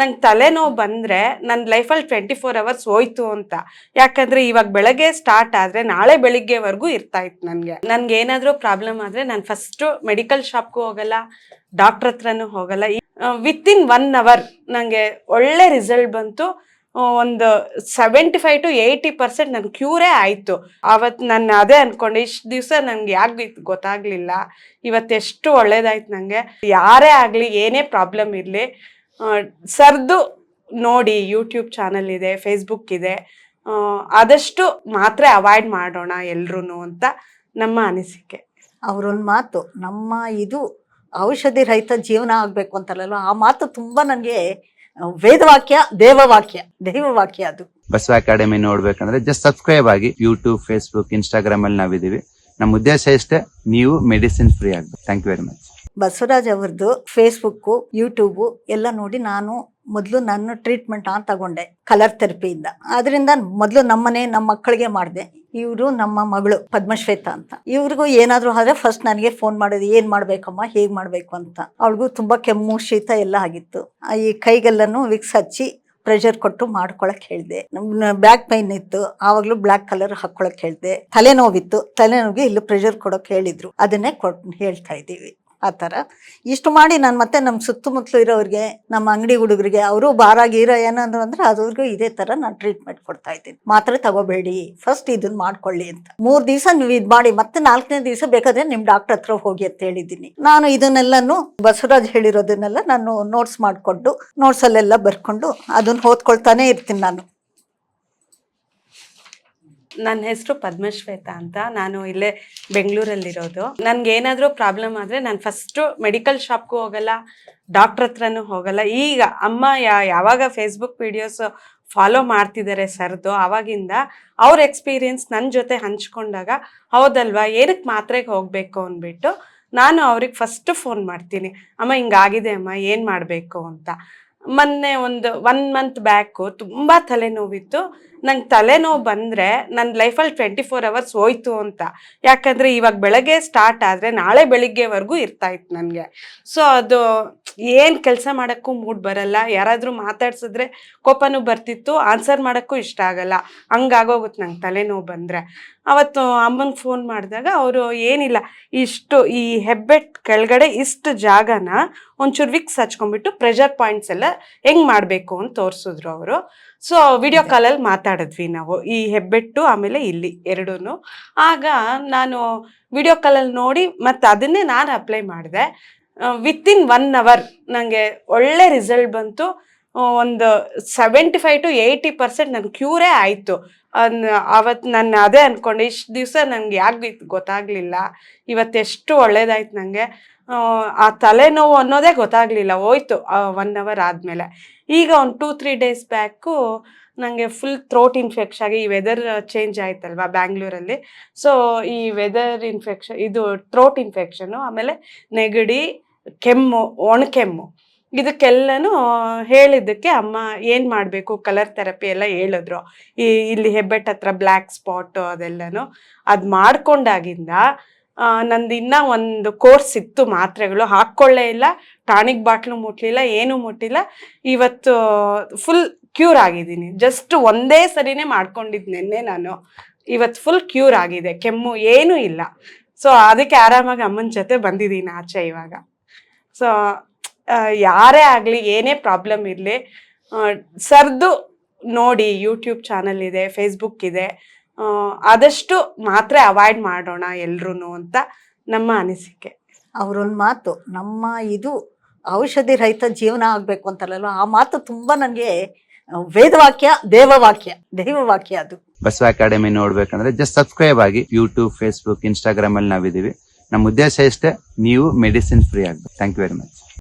ನಂಗೆ ತಲೆನೋವು ಬಂದರೆ ನನ್ನ ಲೈಫಲ್ಲಿ ಟ್ವೆಂಟಿ ಫೋರ್ ಅವರ್ಸ್ ಹೋಯ್ತು ಅಂತ. ಯಾಕಂದರೆ ಇವಾಗ ಬೆಳಗ್ಗೆ ಸ್ಟಾರ್ಟ್ ಆದರೆ ನಾಳೆ ಬೆಳಿಗ್ಗೆವರೆಗೂ ಇರ್ತಾ ಇತ್ತು ನನಗೆ. ನನಗೆ ಏನಾದರೂ ಪ್ರಾಬ್ಲಮ್ ಆದರೆ ನಾನು ಫಸ್ಟು ಮೆಡಿಕಲ್ ಶಾಪ್ಗೂ ಹೋಗಲ್ಲ ಡಾಕ್ಟ್ರ್ ಹತ್ರನೂ ಹೋಗಲ್ಲ. ವಿತಿನ್ ಒನ್ ಅವರ್ ನನಗೆ ಒಳ್ಳೆ ರಿಸಲ್ಟ್ ಬಂತು. ಒಂದು seventy five to eighty percent ನನ್ನ ಕ್ಯೂರೇ ಆಯಿತು. ಅವತ್ತು ನಾನು ಅದೇ ಅಂದ್ಕೊಂಡೆ ಇಷ್ಟು ದಿವಸ ನನಗೆ ಯಾಕೆ ಗೊತ್ತಾಗಲಿಲ್ಲ. ಇವತ್ತೆಷ್ಟು ಒಳ್ಳೇದಾಯ್ತು ನನಗೆ ಯಾರೇ ಆಗಲಿ ಏನೇ ಪ್ರಾಬ್ಲಮ್ ಇರಲಿ ಸರ್ದು ನೋಡಿ ಯೂಟ್ಯೂಬ್ ಚಾನಲ್ ಇದೆ ಫೇಸ್ಬುಕ್ ಇದೆ. ಆದಷ್ಟು ಮಾತ್ರ ಅವಾಯ್ಡ್ ಮಾಡೋಣ ಎಲ್ರೂ ಅಂತ ನಮ್ಮ ಅನಿಸಿಕೆ. ಅವರೊಂದು ಮಾತು ನಮ್ಮ ಇದು ಔಷಧಿ ರಹಿತ ಜೀವನ ಆಗಬೇಕು ಅಂತಾರಲ್ಲ ಆ ಮಾತು ತುಂಬಾ ನನಗೆ ವೇದವಾಕ್ಯ ದೇವವಾಕ್ಯ ದೈವವಾಕ್ಯ ಅದು. ಬಸವ ಅಕಾಡೆಮಿ ನೋಡ್ಬೇಕಂದ್ರೆ ಜಸ್ಟ್ ಸಬ್ಸ್ಕ್ರೈಬ್ ಆಗಿ ಯೂಟ್ಯೂಬ್ ಫೇಸ್ಬುಕ್ ಇನ್ಸ್ಟಾಗ್ರಾಮ್ ಅಲ್ಲಿ ನಾವಿದೀವಿ ನಮ್ಮ ಉದ್ದೇಶ ಇಷ್ಟೇ ನೀವು ಮೆಡಿಸಿನ್ ಫ್ರೀ ಆಗ್ಬೇಕು. Thank you very much Basavaraj ಅವ್ರದ್ದು ಫೇಸ್ಬುಕ್ಕು ಯೂಟ್ಯೂಬು ಎಲ್ಲ ನೋಡಿ ನಾನು ಮೊದಲು ನನ್ನ ಟ್ರೀಟ್ಮೆಂಟ್ ಅಂತ ತಗೊಂಡೆ ಕಲರ್ ಥೆರಪಿಯಿಂದ ಅದರಿಂದ ಮೊದಲು ನಮ್ಮನೆ ನಮ್ಮ ಮಕ್ಕಳಿಗೆ ಮಾಡಿದೆ. ಇವರು ನಮ್ಮ ಮಗಳು ಪದ್ಮಶ್ವೇತ ಅಂತ. ಇವ್ರಿಗೂ ಏನಾದರೂ ಆದರೆ ಫಸ್ಟ್ ನನಗೆ ಫೋನ್ ಮಾಡೋದು, ಏನು ಮಾಡಬೇಕಮ್ಮ, ಹೇಗೆ ಮಾಡಬೇಕು ಅಂತ. ಅವಳಿಗೂ ತುಂಬ ಕೆಮ್ಮು, ಶೀತ ಎಲ್ಲ ಆಗಿತ್ತು. ಈ ಕೈಗೆಲ್ಲನೂ ವಿಕ್ಸ್ ಹಚ್ಚಿ ಪ್ರೆಷರ್ ಕೊಟ್ಟು ಮಾಡ್ಕೊಳಕ್ ಹೇಳಿದೆ. ಬ್ಯಾಕ್ ಪೈನ್ ಇತ್ತು. ಆವಾಗಲೂ ಬ್ಲ್ಯಾಕ್ ಕಲರ್ ಹಾಕೊಳಕ್ ಹೇಳಿದೆ. ತಲೆನೋವಿತ್ತು. ತಲೆನೋವಿಗೆ ಇಲ್ಲಿ ಪ್ರೆಷರ್ ಕೊಡೋಕೆ ಹೇಳಿದ್ರು. ಅದನ್ನೇ ಕೊಟ್ ಹೇಳ್ತಾ ಇದ್ದೀವಿ. ಆ ಥರ. ಇಷ್ಟು ಮಾಡಿ ನಾನು ಮತ್ತೆ ನಮ್ಮ ಸುತ್ತಮುತ್ತಲು ಇರೋರಿಗೆ ನಮ್ಮ ಅಂಗಡಿ ಹುಡುಗರಿಗೆ, ಅವರು ಬಾರಾಗಿ ಇರೋ ಏನಂದ್ರು ಅಂದ್ರೆ ಅದ್ರಿಗೂ ಇದೇ ಥರ ನಾನು ಟ್ರೀಟ್ಮೆಂಟ್ ಕೊಡ್ತಾ ಇದ್ದೀನಿ. ಮಾತ್ರೆ ತಗೋಬೇಡಿ ಫಸ್ಟ್ ಇದನ್ನ ಮಾಡ್ಕೊಳ್ಳಿ ಅಂತ. ಮೂರು ದಿವಸ ನೀವು ಇದು ಮಾಡಿ, ಮತ್ತೆ ನಾಲ್ಕನೇ ದಿವಸ ಬೇಕಾದ್ರೆ ನಿಮ್ಮ ಡಾಕ್ಟರ್ ಹತ್ರ ಹೋಗಿ ಅಂತ ಹೇಳಿದ್ದೀನಿ. ನಾನು ಇದನ್ನೆಲ್ಲನೂ ಬಸವರಾಜ್ ಹೇಳಿರೋದನ್ನೆಲ್ಲ ನಾನು ನೋಟ್ಸ್ ಮಾಡಿಕೊಂಡು ನೋಟ್ಸಲ್ಲೆಲ್ಲ ಬರ್ಕೊಂಡು ಅದನ್ನ ಓದ್ಕೊಳ್ತಾನೆ ಇರ್ತೀನಿ ನಾನು. ನನ್ನ ಹೆಸರು ಪದ್ಮಶ್ವೇತ ಅಂತ. ನಾನು ಇಲ್ಲೇ ಬೆಂಗಳೂರಲ್ಲಿರೋದು. ನನ್ಗೆ ಏನಾದರೂ ಪ್ರಾಬ್ಲಮ್ ಆದರೆ ನಾನು ಫಸ್ಟು ಮೆಡಿಕಲ್ ಶಾಪ್ಗೂ ಹೋಗಲ್ಲ ಡಾಕ್ಟ್ರ್ ಹತ್ರನೂ ಹೋಗಲ್ಲ. ಈಗ ಅಮ್ಮ ಯಾವಾಗ ಫೇಸ್ಬುಕ್ ವಿಡಿಯೋಸ್ ಫಾಲೋ ಮಾಡ್ತಿದ್ದಾರೆ ಸರ್ದು ಆವಾಗಿಂದ ಅವ್ರ ಎಕ್ಸ್ಪೀರಿಯನ್ಸ್ ನನ್ನ ಜೊತೆ ಹಂಚ್ಕೊಂಡಾಗ ಹೌದಲ್ವಾ ಏನಕ್ಕೆ ಮಾತ್ರೆಗೆ ಹೋಗಬೇಕು ಅಂದ್ಬಿಟ್ಟು ನಾನು ಅವ್ರಿಗೆ ಫಸ್ಟ್ ಫೋನ್ ಮಾಡ್ತೀನಿ. ಅಮ್ಮ, ಹಿಂಗಾಗಿದೆ ಅಮ್ಮ, ಏನು ಮಾಡಬೇಕು ಅಂತ. ಮೊನ್ನೆ ಒಂದು ಒನ್ ಮಂತ್ ಬ್ಯಾಕು ತುಂಬ ತಲೆನೋವಿತ್ತು. ನಂಗೆ ತಲೆನೋವು ಬಂದರೆ ನನ್ನ ಲೈಫಲ್ಲಿ ಟ್ವೆಂಟಿ ಫೋರ್ ಅವರ್ಸ್ ಹೋಯ್ತು ಅಂತ. ಯಾಕಂದರೆ ಇವಾಗ ಬೆಳಗ್ಗೆ ಸ್ಟಾರ್ಟ್ ಆದರೆ ನಾಳೆ ಬೆಳಿಗ್ಗೆವರೆಗೂ ಇರ್ತಾ ಇತ್ತು ನನಗೆ. ಸೊ ಅದು ಏನು ಕೆಲಸ ಮಾಡೋಕ್ಕೂ ಮೂಡ್ ಬರಲ್ಲ. ಯಾರಾದರೂ ಮಾತಾಡ್ಸಿದ್ರೆ ಕೋಪನೂ ಬರ್ತಿತ್ತು ಆನ್ಸರ್ ಮಾಡೋಕ್ಕೂ ಇಷ್ಟ ಆಗಲ್ಲ. ಹಂಗಾಗೋಗುತ್ತೆ ನಂಗೆ ತಲೆನೋವು ಬಂದರೆ. ಅವತ್ತು ಅಮ್ಮನಿಗೆ ಫೋನ್ ಮಾಡಿದಾಗ ಅವರು ಏನಿಲ್ಲ, ಇಷ್ಟು ಈ ಹೆಬ್ಬೆಟ್ ಕೆಳಗಡೆ ಇಷ್ಟು ಜಾಗನ ಒಂಚೂರು ವಿಕ್ಸ್ ಹಚ್ಕೊಂಡ್ಬಿಟ್ಟು ಪ್ರೆಷರ್ ಪಾಯಿಂಟ್ಸ್ ಎಲ್ಲ ಹೆಂಗೆ ಮಾಡಬೇಕು ಅಂತ ತೋರಿಸಿದ್ರು ಅವರು. ಸೊ ವಿಡಿಯೋ ಕಾಲಲ್ಲಿ ಮಾತಾಡಿದ್ವಿ ನಾವು. ಈ ಹೆಬ್ಬೆಟ್ಟು ಆಮೇಲೆ ಇಲ್ಲಿ ಎರಡೂ ಆಗ ನಾನು ವಿಡಿಯೋ ಕಾಲಲ್ಲಿ ನೋಡಿ ಮತ್ತು ಅದನ್ನೇ ನಾನು ಅಪ್ಲೈ ಮಾಡಿದೆ. ವಿತಿನ್ ಒನ್ ಅವರ್ ನನಗೆ ಒಳ್ಳೆ ರಿಸಲ್ಟ್ ಬಂತು. ಒಂದು seventy five to eighty percent ನನ್ನ ಕ್ಯೂರೇ ಆಯಿತು. ಅವತ್ತು ನಾನು ಅದೇ ಅಂದ್ಕೊಂಡೆ ಇಷ್ಟು ದಿವಸ ನನಗೆ ಯಾಕೆ ಗೊತ್ತಾಗಲಿಲ್ಲ. ಇವತ್ತೆಷ್ಟು ಒಳ್ಳೇದಾಯ್ತು ನನಗೆ ಆ ತಲೆನೋವು ಅನ್ನೋದೇ ಗೊತ್ತಾಗಲಿಲ್ಲ, ಹೋಯ್ತು ಒನ್ ಅವರ್ ಆದಮೇಲೆ. ಈಗ ಒಂದು ಟೂ ತ್ರೀ ಡೇಸ್ ಬ್ಯಾಕು ನನಗೆ ಫುಲ್ ಥ್ರೋಟ್ ಇನ್ಫೆಕ್ಷನ್ ಆಗಿ, ಈ ವೆದರ್ ಚೇಂಜ್ ಆಯ್ತಲ್ವಾ ಬ್ಯಾಂಗ್ಳೂರಲ್ಲಿ ಸೊ ಈ ವೆದರ್ ಇನ್ಫೆಕ್ಷನ್ ಇದು ಥ್ರೋಟ್ ಇನ್ಫೆಕ್ಷನು ಆಮೇಲೆ ನೆಗಡಿ, ಕೆಮ್ಮು ಒಣಕೆಮ್ಮು ಇದಕ್ಕೆಲ್ಲನೂ ಹೇಳಿದ್ದಕ್ಕೆ ಅಮ್ಮ ಏನು ಮಾಡಬೇಕು ಕಲರ್ ಥೆರಪಿ ಎಲ್ಲ ಹೇಳಿದ್ರು. ಈ, ಇಲ್ಲಿ ಹೆಬ್ಬೆಟ್ ಹತ್ರ ಬ್ಲ್ಯಾಕ್ ಸ್ಪಾಟ್ ಅದೆಲ್ಲನೂ. ಅದು ಮಾಡ್ಕೊಂಡಾಗಿಂದ ನಂದು ಇನ್ನೂ ಒಂದು ಕೋರ್ಸ್ ಇತ್ತು ಮಾತ್ರೆಗಳು. ಹಾಕ್ಕೊಳ್ಳೇ ಇಲ್ಲ ಟಾನಿಕ್ ಬಾಟ್ಲು ಮುಟ್ಲಿಲ್ಲ, ಏನೂ ಮುಟ್ಟಿಲ್ಲ ಇವತ್ತು ಫುಲ್ ಕ್ಯೂರ್ ಆಗಿದ್ದೀನಿ. ಜಸ್ಟ್ ಒಂದೇ ಸರಿನೇ ಮಾಡ್ಕೊಂಡಿದ್ದು ನಿನ್ನೆ ನಾನು. ಇವತ್ತು ಫುಲ್ ಕ್ಯೂರ್ ಆಗಿದೆ. ಕೆಮ್ಮು ಏನೂ ಇಲ್ಲ. ಸೊ ಅದಕ್ಕೆ ಆರಾಮಾಗಿ ಅಮ್ಮನ ಜೊತೆ ಬಂದಿದ್ದೀನಿ ಆಚೆ ಇವಾಗ. ಸೊ ಯಾರೇ ಆಗಲಿ ಏನೇ ಪ್ರಾಬ್ಲಮ್ ಇರಲಿ ಸರ್ದು ನೋಡಿ ಯೂಟ್ಯೂಬ್ ಚಾನಲ್ ಇದೆ ಫೇಸ್ಬುಕ್ ಇದೆ ಆದಷ್ಟು ಮಾತ್ರ ಅವಾಯ್ಡ್ ಮಾಡೋಣ ಎಲ್ರೂ ಅಂತ ನಮ್ಮ ಅನಿಸಿಕೆ. ಅವರೊಂದು ಮಾತು ನಮ್ಮ ಇದು ಔಷಧಿ ರಹಿತ ಜೀವನ ಆಗಬೇಕು ಅಂತಾರಲ್ಲ ಆ ಮಾತು ತುಂಬ ನನಗೆ ವೇದವಾಕ್ಯ ದೇವವಾಕ್ಯ ದೈವವಾಕ್ಯ ಅದು. ಬಸವ ಅಕಾಡೆಮಿ ನೋಡ್ಬೇಕಂದ್ರೆ ಜಸ್ಟ್ ಸಬ್ಸ್ಕ್ರೈಬ್ ಆಗಿ ಯೂಟ್ಯೂಬ್ ಫೇಸ್ಬುಕ್ ಇನ್ಸ್ಟಾಗ್ರಾಮ್ ಅಲ್ಲಿ ನಾವಿದೀವಿ ನಮ್ಮ ಉದ್ದೇಶ ಇಷ್ಟೇ ನೀವು ಮೆಡಿಸಿನ್ ಫ್ರೀ ಆಗ್ಬೇಕು. Thank you very much